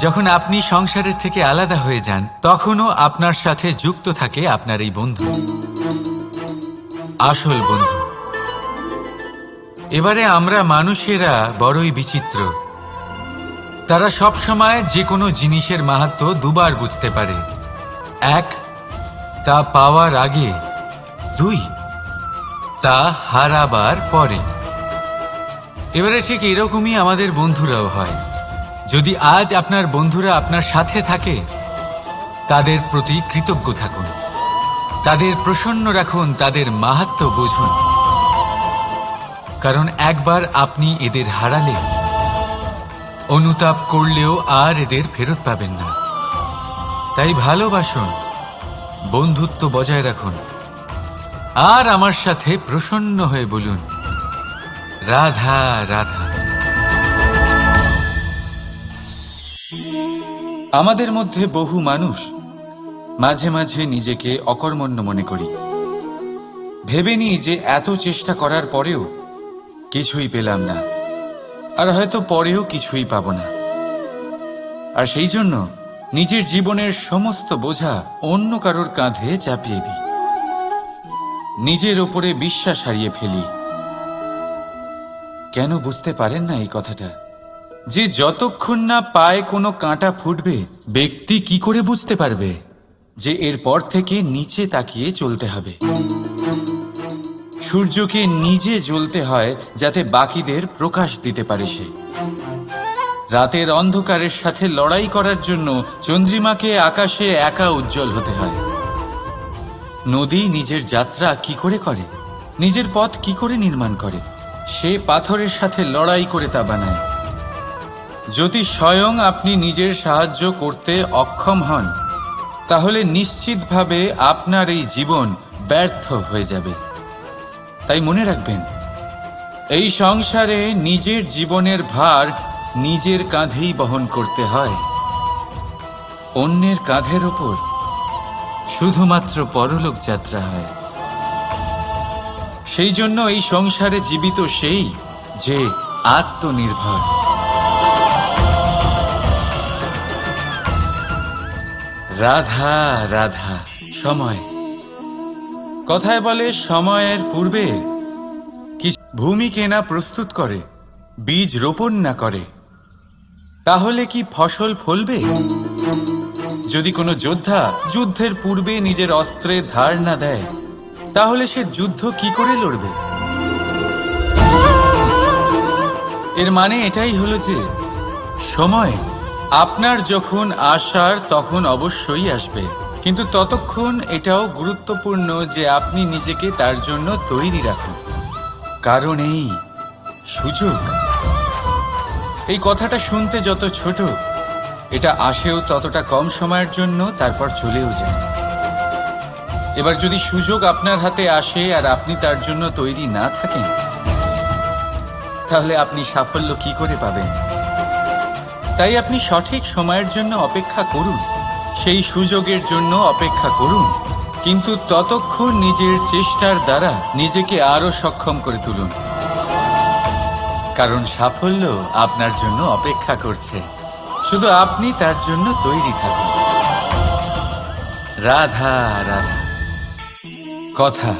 যখন আপনি সংসারের থেকে আলাদা হয়ে যান, তখনও আপনার সাথে যুক্ত থাকে আপনার এই বন্ধু। আসল বন্ধু। এবারে আমরা মানুষেরা বড়ই বিচিত্র। তারা সব সময় যে কোনো জিনিসের মাহাত্ম দুবার বুঝতে পারে। এক, তা পাওয়ার আগে। দুই, তা হারাবার পরে। এবারে ঠিক এরকমই আমাদের বন্ধুরাও হয়। যদি আজ আপনার বন্ধুরা আপনার সাথে থাকে, তাদের প্রতি কৃতজ্ঞ থাকুন। তাদের প্রসন্ন রাখুন, তাদের মাহাত্ম বুঝুন। কারণ একবার আপনি এদের হারালে, অনুতাপ করলেও আর এদের ফেরত পাবেন না। তাই ভালোবাসুন, বন্ধুত্ব বজায় রাখুন। আর আমার সাথে প্রসন্ন হয়ে বলুন, রাধা রাধা। আমাদের মধ্যে বহু মানুষ মাঝে মাঝে নিজেকে অকর্মণ্য মনে করি। ভেবে নিই যে এত চেষ্টা করার পরেও কিছুই পেলাম না, আর হয়তো পরেও কিছুই পাব না। আর সেই জন্য নিজের জীবনের সমস্ত বোঝা অন্য কারোর কাঁধে চাপিয়ে দিই। নিজের ওপরে বিশ্বাস হারিয়ে ফেলি। কেন বুঝতে পারেন না এই কথাটা? যে যতক্ষণ না পায়ে কোনো কাঁটা ফুটবে, ব্যক্তি কি করে বুঝতে পারবে যে এরপর থেকে নিচে তাকিয়ে চলতে হবে? সূর্যকে নিজে জ্বলতে হয় যাতে বাকিদের প্রকাশ দিতে পারে সে। রাতের অন্ধকারের সাথে লড়াই করার জন্য চন্দ্রিমাকে আকাশে একা উজ্জ্বল হতে হয়। নদী নিজের যাত্রা কি করে করে? নিজের পথ কি করে নির্মাণ করে? সে পাথরের সাথে লড়াই করে তা বানায়। যদি স্বয়ং আপনি নিজের সাহায্য করতে অক্ষম হন, তাহলে নিশ্চিতভাবে আপনার এই জীবন ব্যর্থ হয়ে যাবে। তাই মনে রাখবেন, এই সংসারে নিজের জীবনের ভার নিজের কাঁধেই বহন করতে হয়। অন্যের কাঁধের ওপর শুধুমাত্র পরলোক যাত্রা হয়। সেই জন্য এই সংসারে জীবিত সেই যে আত্মনির্ভর। রাধা রাধা, সময়। কথায় বলে সময়ের পূর্বে কি ভূমি কেনা প্রস্তুত করে, বীজ রোপণ না করে, তাহলে কি ফসল ফলবে? যদি কোনো যোদ্ধা যুদ্ধের পূর্বে নিজের অস্ত্রে ধার না দেয়, তাহলে সে যুদ্ধ কি করে লড়বে? এর মানে এটাই হলো যে সময় আপনার যখন আসার তখন অবশ্যই আসবে। কিন্তু ততক্ষণ এটাও গুরুত্বপূর্ণ যে আপনি নিজেকে তার জন্য তৈরি রাখুন। কারণ এই সুযোগ, এই কথাটা শুনতে যত ছোট, এটা আসেও ততটা কম সময়ের জন্য তারপর চলেও যায়। এবার যদি সুযোগ আপনার হাতে আসে আর আপনি তার জন্য তৈরি না থাকেন, তাহলে আপনি সাফল্য কি করে পাবেন? তাই আপনি সঠিক সময়ের জন্য অপেক্ষা করুন। সেই সুযোগের জন্য অপেক্ষা করুন। কিন্তু ততক্ষণ নিজের চেষ্টার দ্বারা নিজেকে আরও সক্ষম করে তুলুন। কারণ সাফল্য আপনার জন্য অপেক্ষা করছে। শুধু আপনি তার জন্য তৈরি থাকুন। রাধা রাধা। কথা।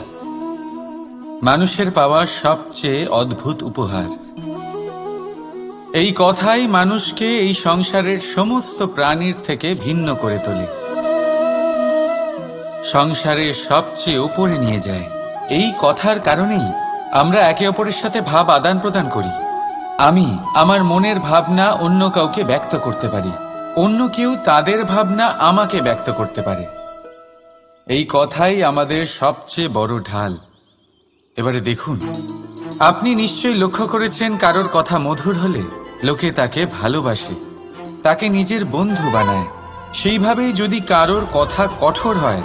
মানুষের পাওয়া সবচেয়ে অদ্ভুত উপহার। এই কথাই মানুষকে এই সংসারের সমস্ত প্রাণীর থেকে ভিন্ন করে তোলে। সংসারের সবচেয়ে উপরে নিয়ে যায়। এই কথার কারণেই আমরা একে অপরের সাথে ভাব আদান প্রদান করি। আমি আমার মনের ভাবনা অন্য কাউকে ব্যক্ত করতে পারি। অন্য কেউ তাদের ভাবনা আমাকে ব্যক্ত করতে পারে। এই কথাই আমাদের সবচেয়ে বড় ঢাল। এবারে দেখুন, আপনি নিশ্চয়ই লক্ষ্য করেছেন কারোর কথা মধুর হলে? লোকে তাকে ভালোবাসে, তাকে নিজের বন্ধু বানায়। সেইভাবেই যদি কারোর কথা কঠোর হয়,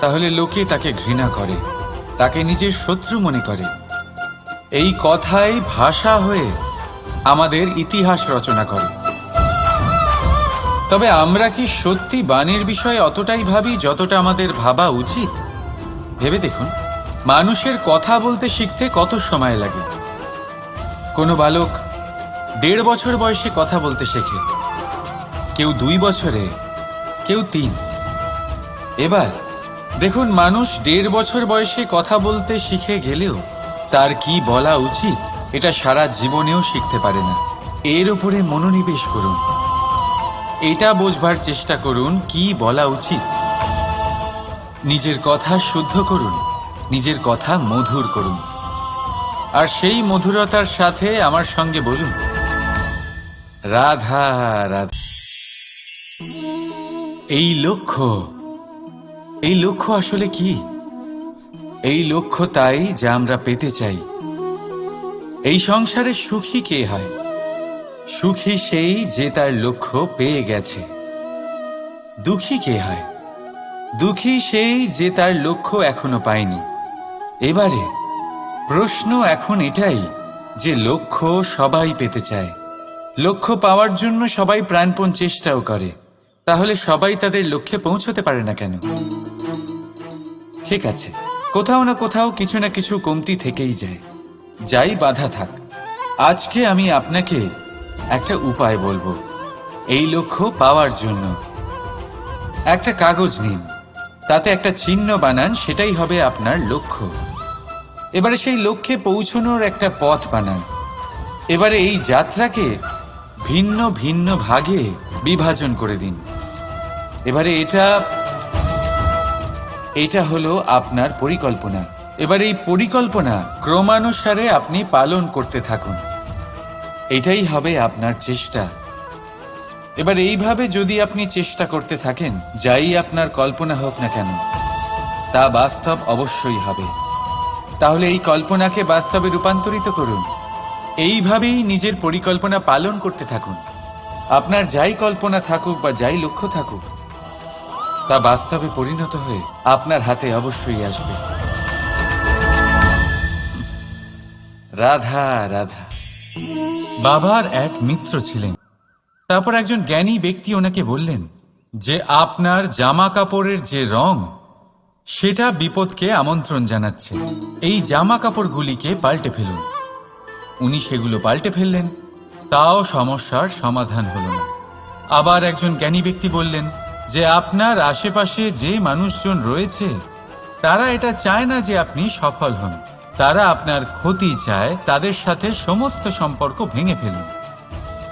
তাহলে লোকে তাকে ঘৃণা করে, তাকে নিজের শত্রু মনে করে। এই কথাই ভাষা হয়ে আমাদের ইতিহাস রচনা করে। তবে আমরা কি সত্যি বাণীর বিষয়ে অতটাই ভাবি যতটা আমাদের ভাবা উচিত? ভেবে দেখুন, মানুষের কথা বলতে শিখতে কত সময় লাগে? কোনো বালক দেড় বছর বয়সে কথা বলতে শেখে। কেউ দুই বছরে, কেউ তিন। এবার, দেখুন মানুষ দেড় বছর বয়সে কথা বলতে শিখে গেলেও তার কি বলা উচিত এটা সারা জীবনেও শিখতে পারে না। এর উপরে মনোনিবেশ করুন। এটা বোঝবার চেষ্টা করুন কি বলা উচিত। নিজের কথা শুদ্ধ করুন, নিজের কথা মধুর করুন। আর সেই মধুরতার সাথে আমার সঙ্গে বলুন। রাধা রাধা। এই লক্ষ্য এই লক্ষ্য আসলে কি? এই লক্ষ্য তাই যা আমরা পেতে চাই। এই সংসারে সুখী কে হয়? সুখী সেই যে তার লক্ষ্য পেয়ে গেছে। দুঃখী কে হয়? দুঃখী সেই যে তার লক্ষ্য এখনও পায়নি। এবারে প্রশ্ন এখন এটাই যে লক্ষ্য সবাই পেতে চায়। লক্ষ্য পাওয়ার জন্য সবাই প্রাণপণ চেষ্টাও করে। তাহলে সবাই তাদের লক্ষ্যে পৌঁছতে পারে না কেন? ঠিক আছে। কোথাও না কোথাও কিছু না কিছু কমতি থেকেই যায়। যাই বাধা থাক। আজকে আমি আপনাকে একটা উপায় বলব। এই লক্ষ্য পাওয়ার জন্য। একটা কাগজ নিন। তাতে একটা চিহ্ন বানান, সেটাই হবে আপনার লক্ষ্য। এবারে সেই লক্ষ্যে পৌঁছনোর একটা পথ বানান। এবারে এই যাত্রাকে ভিন্ন ভিন্ন ভাগে বিভাজন করে দিন। এবারে এটা এটা হলো আপনার পরিকল্পনা। এবার এই পরিকল্পনা ক্রমানুসারে আপনি পালন করতে থাকুন। এটাই হবে আপনার চেষ্টা। এবার এইভাবে যদি আপনি চেষ্টা করতে থাকেন, যাই আপনার কল্পনা হোক না কেন, তা বাস্তব অবশ্যই হবে। তাহলে এই কল্পনাকে বাস্তবে রূপান্তরিত করুন। এইভাবেই নিজের পরিকল্পনা পালন করতে থাকুন। আপনার যাই কল্পনা থাকুক বা যাই লক্ষ্য থাকুক, তা বাস্তবে পরিণত হয়ে আপনার হাতে অবশ্যই আসবে। রাধা রাধা। বাবার এক মিত্র ছিলেন। তারপর একজন জ্ঞানী ব্যক্তি ওনাকে বললেন যে, আপনার জামা কাপড়ের যে রং, সেটা বিপদকে আমন্ত্রণ জানাচ্ছে। এই জামা কাপড়গুলিকে পাল্টে ফেলুন। উনি সেগুলো পাল্টে ফেললেন। তাও সমস্যার সমাধান হল না। আবার একজন জ্ঞানী ব্যক্তি বললেন যে, আপনার আশেপাশে যে মানুষজন রয়েছে, তারা এটা চায় না যে আপনি সফল হন। তারা আপনার ক্ষতি চায়, তাদের সাথে সমস্ত সম্পর্ক ভেঙে ফেলুন।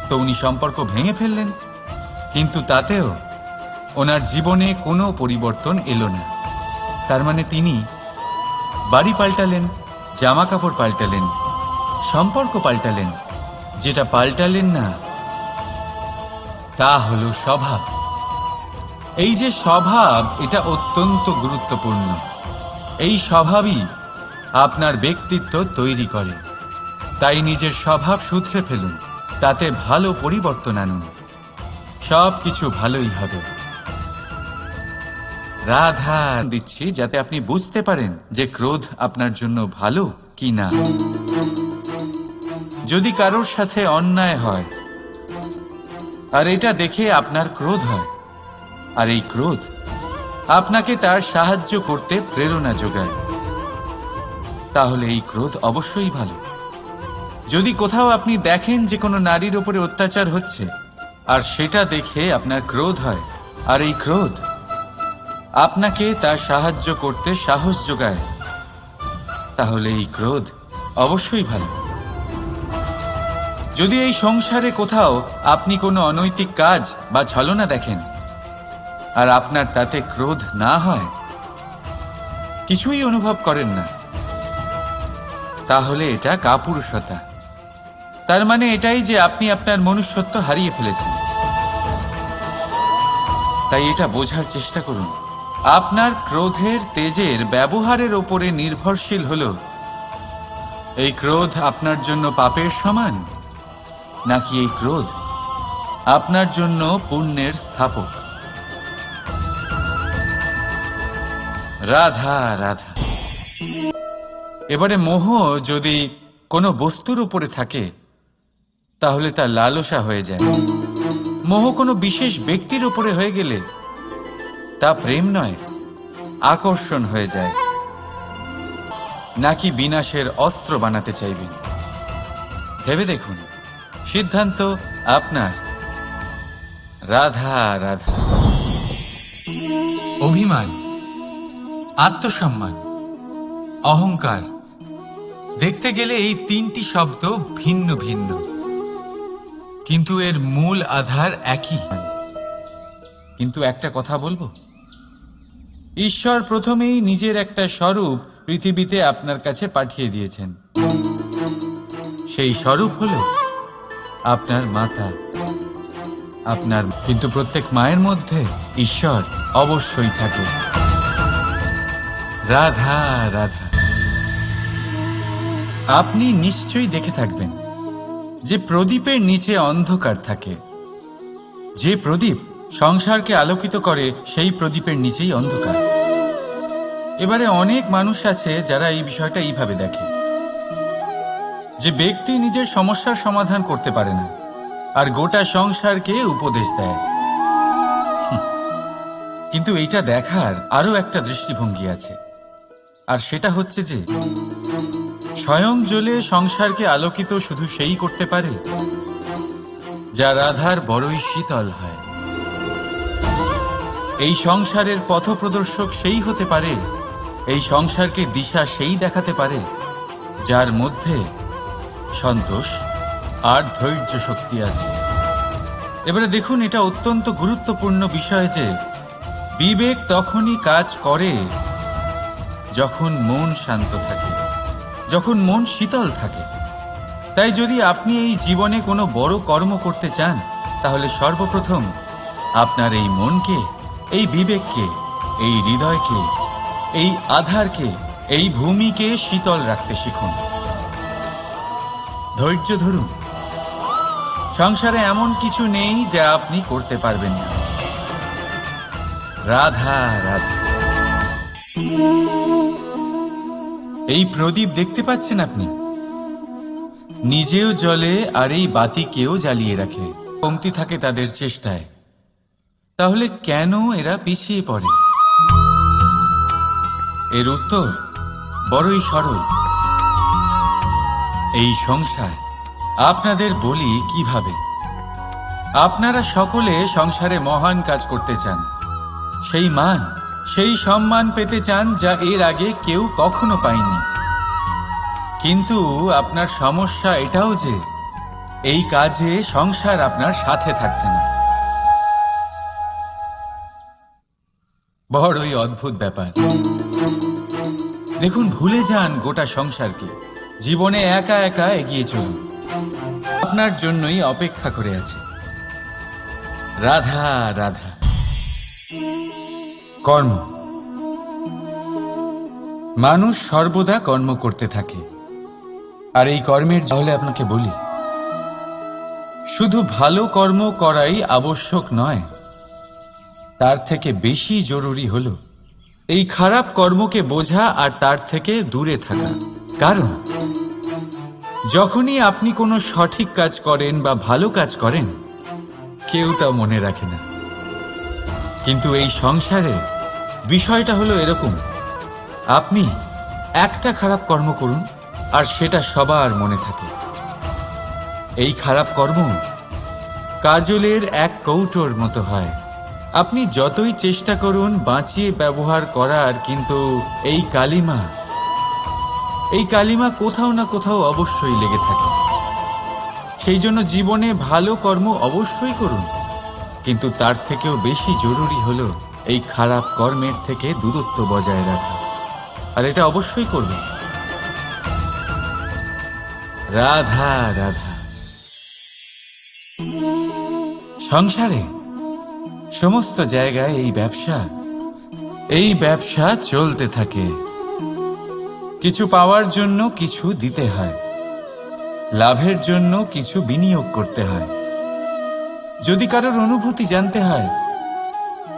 তো উনি সম্পর্ক ভেঙে ফেললেন। কিন্তু তাতেও ওনার জীবনে কোনো পরিবর্তন এলো না। তার মানে তিনি বাড়ি পাল্টালেন জামা কাপড় পাল্টালেন সম্পর্ক পাল্টালেন। যেটা পাল্টালেন না, তা হলো স্বভাব। এই যে স্বভাব, এটা অত্যন্ত গুরুত্বপূর্ণ। এই স্বভাবই আপনার ব্যক্তিত্ব তৈরি করে। তাই নিজের স্বভাব শুধরে ফেলুন, তাতে ভালো পরিবর্তন আনুন। সব কিছু ভালোই হবে। রাধা দিচ্ছি যাতে আপনি বুঝতে পারেন যে ক্রোধ আপনার জন্য ভালো কি না যদি কারোর সাথে অন্যায় হয়, আর এটা দেখে আপনার ক্রোধ হয়, আর এই ক্রোধ আপনাকে তার সাহায্য করতে প্রেরণা যোগায়, তাহলে এই ক্রোধ অবশ্যই ভালো। যদি কোথাও আপনি দেখেন যে কোনো নারীর ওপরে অত্যাচার হচ্ছে, আর সেটা দেখে আপনার ক্রোধ হয়, আর এই ক্রোধ আপনাকে তার সাহায্য করতে সাহস যোগায়, তাহলে এই ক্রোধ অবশ্যই ভালো। যদি এই সংসারে কোথাও আপনি কোনো অনৈতিক কাজ বা ছলনা দেখেন, আর আপনার তাতে ক্রোধ না হয়, কিছুই অনুভব করেন না, তাহলে এটা কাপুরুষতা। তার মানে এটাই যে আপনি আপনার মনুষ্যত্ব হারিয়ে ফেলেছেন। তাই এটা বোঝার চেষ্টা করুন, আপনার ক্রোধের তেজের ব্যবহারের ওপরে নির্ভরশীল হল এই ক্রোধ আপনার জন্য পাপের সমান। নাকি এই ক্রোধ? আপনার জন্য পুণ্যের স্থাপক। রাধা রাধা। এবারে মোহ যদি কোনো বস্তুর উপরে থাকে, তাহলে তা লালসা হয়ে যায়। মোহ কোনো বিশেষ ব্যক্তির উপরে হয়ে গেলে তা প্রেম নয়, আকর্ষণ হয়ে যায়। নাকি বিনাশের অস্ত্র বানাতে চাইবেন? ভেবে দেখুন। সিদ্ধান্ত আপনার। রাধা রাধা। অভিমান, আত্মসম্মান, অহংকার। দেখতে গেলে এই তিনটি শব্দ ভিন্ন ভিন্ন। কিন্তু এর মূল আধার একই। কিন্তু একটা কথা বলব? ঈশ্বর প্রথমেই নিজের একটা স্বরূপ পৃথিবীতে আপনার কাছে পাঠিয়ে দিয়েছেন। সেই স্বরূপ হলো আপনার মাতা, আপনার কিন্তু প্রত্যেক মায়ের মধ্যে ঈশ্বর অবশ্যই থাকে রাধা রাধা। আপনি নিশ্চয়ই দেখে থাকবেন যে প্রদীপের নিচে অন্ধকার থাকে। যে প্রদীপ সংসারকে আলোকিত করে, সেই প্রদীপের নিচেই অন্ধকার। এবারে অনেক মানুষ আছে যারা এই বিষয়টা এইভাবে দেখে। যে ব্যক্তি নিজের সমস্যার সমাধান করতে পারে না, আর গোটা সংসারকে উপদেশ দেয়। কিন্তু এইটা দেখার আরও একটা দৃষ্টিভঙ্গি আছে। আর সেটা হচ্ছে যে, স্বয়ং জ্বলে সংসারকে আলোকিত শুধু সেই করতে পারে, যা রাধার বড়ই শীতল হয়। এই সংসারের পথপ্রদর্শক সেই হতে পারে, এই সংসারকে দিশা সেই দেখাতে পারে, যার মধ্যে সন্তোষ, আর ধৈর্য শক্তি আছে। এবারে দেখুন, এটা অত্যন্ত গুরুত্বপূর্ণ বিষয় যে, বিবেক তখনই কাজ করে যখন মন শান্ত থাকে, যখন মন শীতল থাকে। তাই যদি আপনি এই জীবনে কোনো বড় কর্ম করতে চান, তাহলে সর্বপ্রথম আপনার এই মনকে, এই বিবেককে, এই হৃদয়কে, এই আধারকে, এই ভূমিকে শীতল রাখতে শিখুন। ধৈর্য ধরুন। সংসারে এমন কিছু নেই যা আপনি করতে পারবেন না। রাধা রাধা। এই প্রদীপ দেখতে পাচ্ছেন আপনি? নিজেও জলে আর এই বাতিকেও জ্বালিয়ে রাখে। কমতি থাকে তাদের চেষ্টায়। তাহলে কেন এরা পিছিয়ে পড়ে? এর উত্তর, বড়ই সরল। এই সংসার, আপনাদের বলি কীভাবে? আপনারা সকলে সংসারে মহান কাজ করতে চান। সেই মান, সেই সম্মান পেতে চান যা এর আগে কেউ কখনো পায়নি। কিন্তু আপনার সমস্যা এটাও যে, এই কাজে সংসার আপনার সাথে থাকছে না। বড়ই অদ্ভুত ব্যাপার। দেখুন, ভুলে যান গোটা সংসারকে। জীবনে একা একা এগিয়ে চলুন। আপনার জন্যই অপেক্ষা করে আছে। রাধা রাধা। কর্ম। মানুষ সর্বদা কর্ম করতে থাকে। আর এই কর্মের তাহলে আপনাকে বলি, শুধু ভালো কর্ম করাই আবশ্যক নয়, তার থেকে বেশি জরুরি হলো এই খারাপ কর্মকে বোঝা আর তার থেকে দূরে থাকা। কারণ যখনই আপনি কোনো সঠিক কাজ করেন বা ভালো কাজ করেন, কেউ তা মনে রাখে না। কিন্তু এই সংসারে বিষয়টা হলো এরকম। আপনি একটা খারাপ কর্ম করুন আর সেটা সবার মনে থাকে। এই খারাপ কর্ম কাজলের এক কৌটোর মতো হয়। আপনি যতই চেষ্টা করুন বাঁচিয়ে ব্যবহার করার, কিন্তু এই কালিমা এই কালিমা কোথাও না কোথাও অবশ্যই লেগে থাকে। সেই জন্য জীবনে ভালো কর্ম অবশ্যই করুন। কিন্তু তার থেকেও বেশি জরুরি হলো এই খারাপ কর্মের থেকে দূরত্ব বজায় রাখা। আর এটা অবশ্যই করবে। রাধা রাধা। সংসারে সমস্ত জায়গায় এই ব্যবসা এই ব্যবসা চলতে থাকে। কিছু পাওয়ার জন্য কিছু দিতে হয়। লাভের জন্য কিছু বিনিয়োগ করতে হয়। যদি কারোর অনুভূতি জানতে হয়,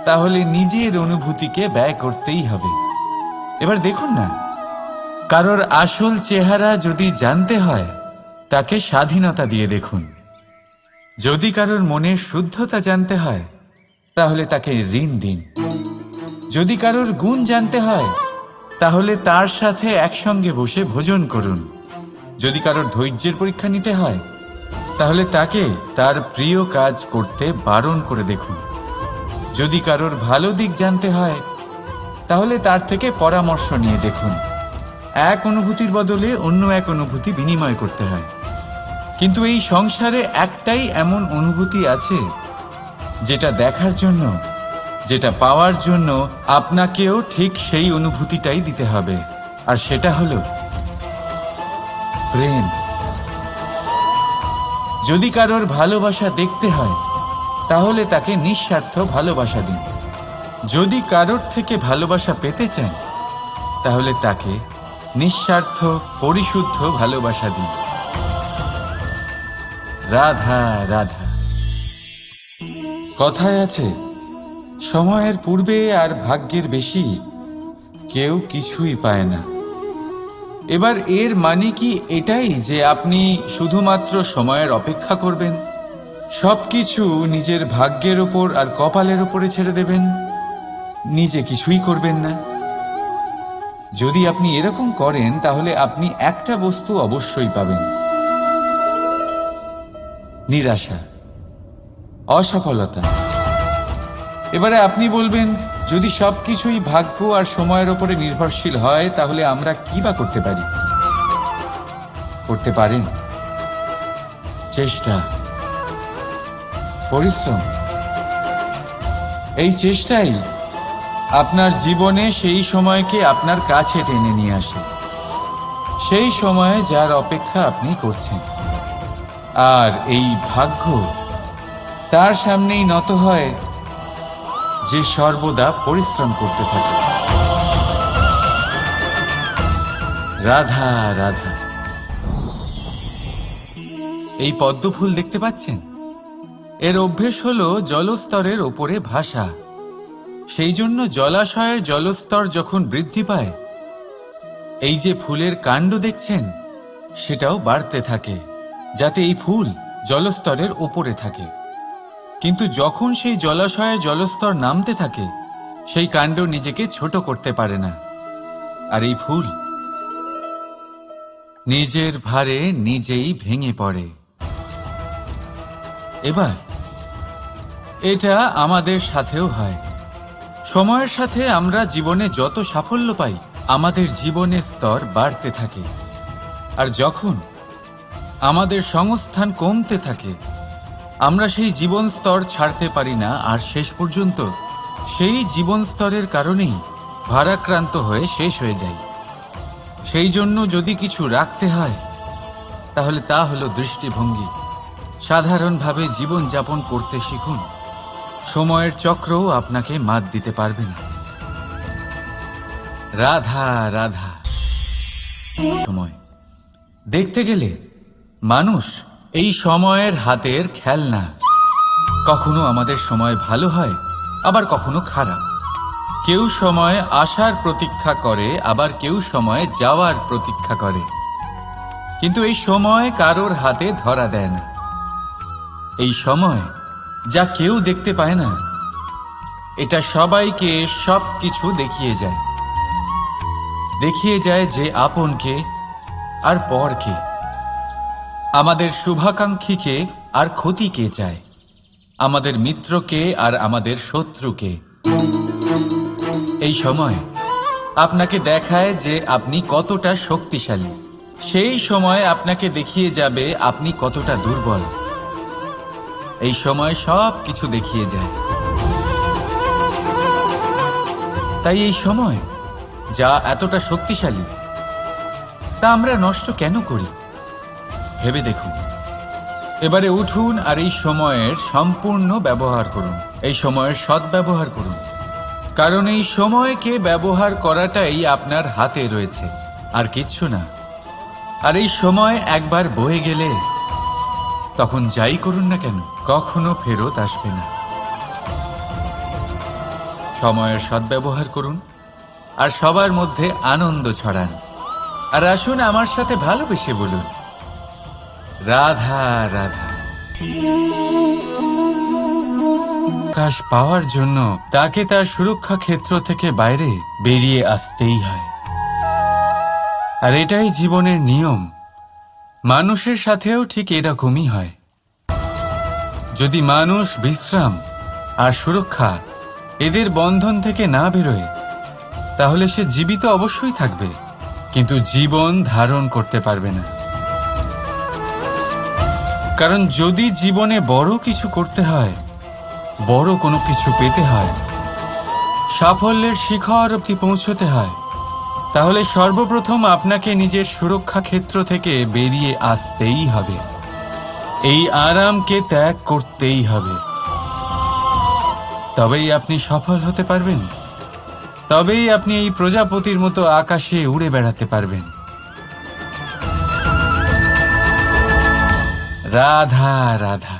তাহলে নিজের অনুভূতিকে ব্যয় করতেই হবে। এবার দেখুন না, কারোর আসল চেহারা যদি জানতে হয়, তাকে স্বাধীনতা দিয়ে দেখুন। যদি কারোর মনের শুদ্ধতা জানতে হয়, তাহলে তাকে ঋণ দিন। যদি কারোর গুণ জানতে হয় তাহলে তার সাথে একসঙ্গে বসে ভোজন করুন। যদি কারোর ধৈর্যের পরীক্ষা নিতে হয়, তাহলে তাকে তার প্রিয় কাজ করতে বারণ করে দেখুন। যদি কারোর ভালো দিক জানতে হয়, তাহলে তার থেকে পরামর্শ নিয়ে দেখুন। এক অনুভূতির বদলে অন্য এক অনুভূতি বিনিময় করতে হয়। কিন্তু এই সংসারে একটাই এমন অনুভূতি আছে, যেটা দেখার জন্য যেটা পাওয়ার জন্য আপনাকেও ঠিক সেই অনুভূতিটাই দিতে হবে। আর সেটা হলো প্রেম। যদি কারোর ভালোবাসা দেখতে হয়, তাহলে তাকে নিঃস্বার্থ ভালোবাসা দিন। যদি কারোর থেকে ভালোবাসা পেতে চান, তাহলে তাকে নিঃস্বার্থ, পরিশুদ্ধ ভালোবাসা দিন। রাধা রাধা। কথায় আছে সময়ের পূর্বে আর ভাগ্যের বেশি কেউ কিছুই পায় না। এবার এর মানে কি এটাই যে আপনি শুধুমাত্র সময়ের অপেক্ষা করবেন সব কিছু নিজের ভাগ্যের ওপর আর কপালের ওপরে ছেড়ে দেবেন, নিজে কিছুই করবেন না। যদি আপনি এরকম করেন, তাহলে আপনি একটা বস্তু অবশ্যই পাবেন। নিরাশা, অসফলতা। এবারে আপনি বলবেন, যদি সবকিছুই ভাগ্য আর সময়ের ওপরে নির্ভরশীল হয়, তাহলে আমরা কি বা করতে পারি? করতে পারেন। চেষ্টা। পরিশ্রম। এই চেষ্টাই আপনার জীবনে সেই সময়কে আপনার কাছে টেনে নিয়ে আসে। সেই সময়ে যার অপেক্ষা আপনি করছেন। আর এই ভাগ্য তার সামনেই নত হয় যে সর্বদা পরিশ্রম করতে থাকে। রাধা রাধা। এই পদ্ম ফুল দেখতে পাচ্ছেন? এর অভ্যেস হল জলস্তরের ওপরে ভাসা। সেই জন্য জলাশয়ের জলস্তর যখন বৃদ্ধি পায়, এই যে ফুলের কাণ্ড দেখছেন, সেটাও বাড়তে থাকে, যাতে এই ফুল জলস্তরের ওপরে থাকে। কিন্তু যখন সেই জলাশয়ে জলস্তর নামতে থাকে, সেই কাণ্ড নিজেকে ছোট করতে পারে না। আর এই ফুল নিজের ভারে নিজেই ভেঙে পড়ে। এবার, এটা আমাদের সাথেও হয়। সময়ের সাথে আমরা জীবনে যত সাফল্য পাই, আমাদের জীবনের স্তর বাড়তে থাকে। আর যখন আমাদের সংস্থান কমতে থাকে আমরা সেই জীবন স্তর ছাড়তে পারি না, আর শেষ পর্যন্ত সেই জীবন স্তরের কারণেই ভারাক্রান্ত হয়ে শেষ হয়ে যাই। সেই জন্য যদি কিছু রাখতে হয়, তাহলে তা হলো দৃষ্টিভঙ্গি। সাধারণভাবে জীবন যাপন করতে শিখুন। সময়ের চক্রও আপনাকে মাত দিতে পারবে না। রাধা রাধা। সময়। দেখতে গেলে মানুষ এই সময়ের হাতের খেলনা। কখনো আমাদের সময় ভালো হয়, আবার কখনো খারাপ। কেউ সময় আসার প্রতীক্ষা করে, আবার কেউ সময় যাওয়ার প্রতীক্ষা করে। কিন্তু এই সময় কারোর হাতে ধরা দেয় না। এই সময় যা কেউ দেখতে পায় না, এটা সবাইকে সব কিছু দেখিয়ে যায়। দেখিয়ে যায় যে আপনকে আর পরকে। আমাদের শুভাকাঙ্ক্ষীকে আর ক্ষতি কে চায়? আমাদের মিত্রকে আর আমাদের শত্রুকে? এই সময় আপনাকে দেখায় যে আপনি কতটা শক্তিশালী। সেই সময় আপনাকে দেখিয়ে যাবে আপনি কতটা দুর্বল। এই সময় সব কিছু দেখিয়ে যায়। তাই এই সময় যা এতটা শক্তিশালী, তা আমরা নষ্ট কেন করি? ভেবে দেখুন। এবারে উঠুন আর এই সময়ের সম্পূর্ণ ব্যবহার করুন। এই সময়ের সদ্ব্যবহার করুন। কারণ এই সময়কে ব্যবহার করাটাই আপনার হাতে রয়েছে। আর কিচ্ছু না। আর এই সময় একবার বয়ে গেলে তখন যাই করুন না কেন, কখনো ফেরত আসবে না। সময়ের সদ্ব্যবহার করুন আর সবার মধ্যে আনন্দ ছড়ান। আর আসুন আমার সাথে ভালোবেসে বলুন। রাধা রাধা। আকাশ পাওয়ার জন্য তাকে তার সুরক্ষা ক্ষেত্র থেকে বাইরে বেরিয়ে আসতেই হয়। আর এটাই জীবনের নিয়ম। মানুষের সাথেও ঠিক এরকমই হয়। যদি মানুষ বিশ্রাম আর সুরক্ষা এদের বন্ধন থেকে না বেরোয়, তাহলে সে জীবিত অবশ্যই থাকবে, কিন্তু জীবন ধারণ করতে পারবে না। কারণ যদি জীবনে বড় কিছু করতে হয়, বড় কোনো কিছু পেতে হয়, সাফল্যের শিখর অব্দি পৌঁছতে হয়, তাহলে সর্বপ্রথম আপনাকে নিজের সুরক্ষা ক্ষেত্র থেকে বেরিয়ে আসতেই হবে। এই আরামকে ত্যাগ করতেই হবে। তবেই আপনি সফল হতে পারবেন। তবেই আপনি এই প্রজাপতির মতো আকাশে উড়ে বেড়াতে পারবেন। রাধা রাধা